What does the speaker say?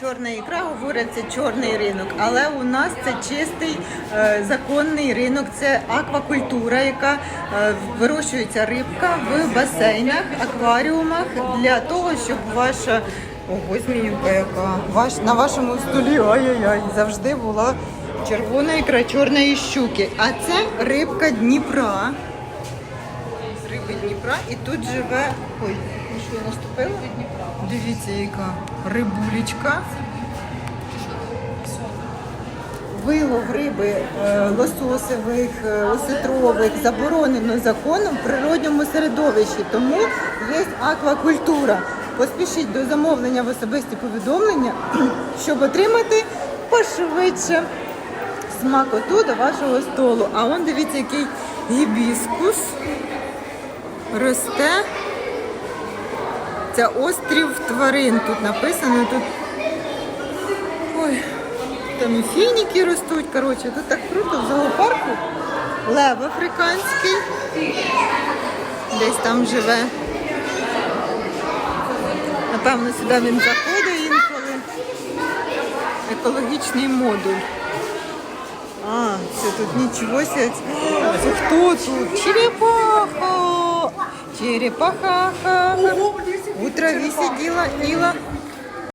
Чорна ікра, говорять, це чорний ринок, але у нас це чистий е, законний ринок, це аквакультура, яка е, вирощується рибка в басейнах, акваріумах для того, щоб ваша ого, зміюка ваш на вашому столі ай-яй-яй, завжди була червона ікра чорної щуки. А це рибка Дніпра. Риби Дніпра, і тут живе. Ой, що я наступила? Дивіться, яка рибулечка. Вилов риби е, лососевих, е, осетрових заборонено законом в природньому середовищі, тому є аквакультура. Поспішіть до замовлення в особисті повідомлення, щоб отримати пошвидше смакоту до вашого столу. А он дивіться, який гібіскус росте. Це острів тварин. Тут написано. Тут ой, там і фініки ростуть. Коротше, тут так круто в зоопарку. Лев африканський. Десь там живе. Напевно, сюди він заходить інколи. Екологічний модуль. А, це тут нічого. Це хто тут? Черепаха! Черепаха! Траві сиділа Іла.